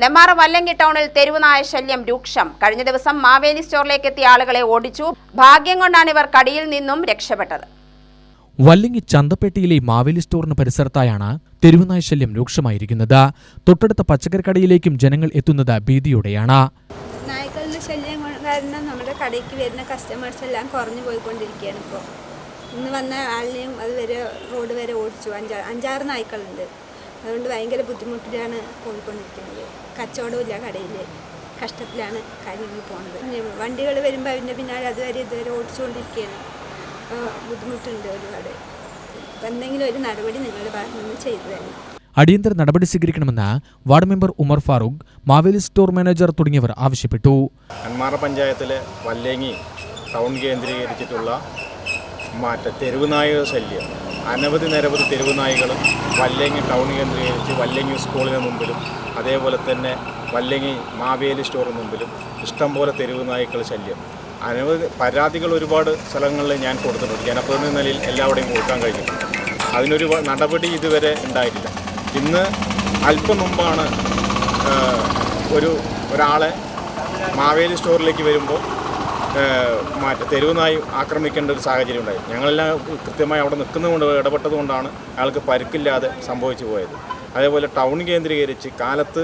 നെമ്മാറ വല്ലങ്കി ടൗണിൽ തെരുവുനായ ശല്യം രൂക്ഷം. കഴിഞ്ഞ ദിവസം മാവേലി സ്റ്റോറിലേക്ക് എത്തിയ ആളുകളെ ഓടിച്ചു. ഭാഗ്യം കൊണ്ടാണ് ഇവർ കടിയിൽ നിന്നും രക്ഷപ്പെട്ടത്. വല്ലങ്ങി ചന്തപ്പെട്ടിയിലെ മാവേലി സ്റ്റോറിന് പരിസരത്തായാണ് തെരുവുനായ ശല്യം രൂക്ഷമായിരിക്കുന്നത്. തൊട്ടടുത്ത പച്ചക്കറി കടയിലേക്കും ജനങ്ങൾ എത്തുന്നത് ഭീതിയോടെയാണ്. നായ്ക്കളുടെ ശല്യം കാരണം നമ്മുടെ കടയ്ക്ക് വരുന്ന കസ്റ്റമേഴ്സ് എല്ലാം കുറഞ്ഞു പോയിക്കൊണ്ടിരിക്കുകയാണ് ഇപ്പോൾ ഇന്ന് വന്ന ആളിനെയും അത് വരെ റോഡ് വരെ ഓടിച്ചു. അഞ്ചാ അഞ്ചാറ് നായ്ക്കളുണ്ട്. അതുകൊണ്ട് ഭയങ്കര ബുദ്ധിമുട്ടിലാണ് പോയിക്കൊണ്ടിരിക്കുന്നത്. കച്ചവടമില്ല കടയിൽ കഷ്ടത്തിലാണ് കാര്യങ്ങൾ പോകുന്നത് വണ്ടികൾ വരുമ്പോൾ അതിന്റെ പിന്നാലെ അതുവരെ ഇതുവരെ ഓടിച്ചുകൊണ്ടിരിക്കുകയാണ് അപ്പോൾ ബുദ്ധിമുട്ടുണ്ട് ഒരുപാട്. അപ്പം എന്തെങ്കിലും ഒരു നടപടി നിങ്ങളുടെ ഭാഗത്ത് നിന്ന് ചെയ്തു തരണം. അടിയന്തര നടപടി സ്വീകരിക്കണമെന്ന് ward member Umar Farooq Maveli store manager തുടങ്ങിയവർ ആവശ്യപ്പെട്ടു. കന്മാറ പഞ്ചായത്തിലെ വല്ലേങ്ങി ടൗൺ കേന്ദ്രീകരിച്ചിട്ടുള്ള മാറ്റ തെരുവുനായക ശല്യം. അനവധി നിരവധി തെരുവുനായികൾ വല്ലങ്ങി ടൗൺ കേന്ദ്രീകരിച്ച് വല്ലങ്ങി സ്കൂളിന് മുമ്പിലും അതേപോലെ തന്നെ വല്ലങ്ങി മാവേലി സ്റ്റോറിന് മുമ്പിലും ഇഷ്ടംപോലെ തെരുവുനായ്ക്കൾ ശല്യം. അനവധി പരാതികൾ ഒരുപാട് സ്ഥലങ്ങളിൽ ഞാൻ കൊടുത്തിട്ടുണ്ട്. ജനപ്രതിനിധി നിലയിൽ എല്ലാവരുടെയും കൊടുക്കാൻ കഴിഞ്ഞിട്ടുണ്ട്. അതിനൊരു നടപടി ഇതുവരെ ഉണ്ടായിട്ടില്ല. ഇന്ന് അല്പം മുമ്പാണ് ഒരു ഒരാളെ മാവേലി സ്റ്റോറിലേക്ക് വരുമ്പോൾ മറ്റേ തെരുവുനായി ആക്രമിക്കേണ്ട ഒരു സാഹചര്യം ഉണ്ടായി. ഞങ്ങളെല്ലാം കൃത്യമായി അവിടെ നിൽക്കുന്നതുകൊണ്ട് ഇടപെട്ടതുകൊണ്ടാണ് അയാൾക്ക് പരുക്കില്ലാതെ സംഭവിച്ചു പോയത്. അതേപോലെ ടൗൺ കേന്ദ്രീകരിച്ച് കാലത്ത്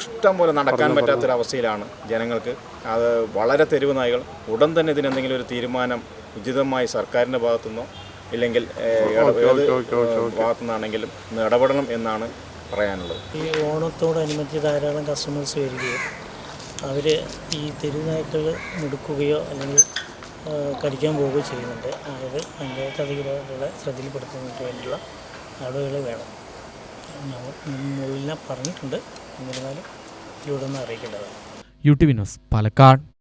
ഇഷ്ടം പോലെ നടക്കാൻ പറ്റാത്തൊരവസ്ഥയിലാണ് ജനങ്ങൾക്ക്. അത് വളരെ തെരുവ് നായികൾ ഉടൻ തന്നെ ഇതിനെന്തെങ്കിലും ഒരു തീരുമാനം ഉചിതമായി സർക്കാരിന്റെ ഭാഗത്തുനിന്നോ ഇല്ലെങ്കിൽ ഭാഗത്തുനിന്നാണെങ്കിലും ഏത് ഭാഗത്തു ഇടപെടണം എന്നാണ് പറയാനുള്ളത്. ഈ ഓണത്തോടനുബന്ധിച്ച് ധാരാളം കസ്റ്റമേഴ്സ് വരികയും അവർ ഈ തെരുവുനായ്ക്കൾ മുടുക്കുകയോ അല്ലെങ്കിൽ കടിക്കാൻ പോവുകയോ ചെയ്യുന്നുണ്ട്. അത് പഞ്ചായത്ത് അധികൃതരുടെ ശ്രദ്ധയിൽപ്പെടുത്തുന്നതിന് വേണ്ടിയുള്ള നടപടികൾ വേണം. ഞങ്ങൾ പറഞ്ഞിട്ടുണ്ട്. എന്നിരുന്നാലും ഇവിടെ നിന്ന് അറിയിക്കേണ്ടതാണ്. യു ടി വിനോസ് പാലക്കാട്.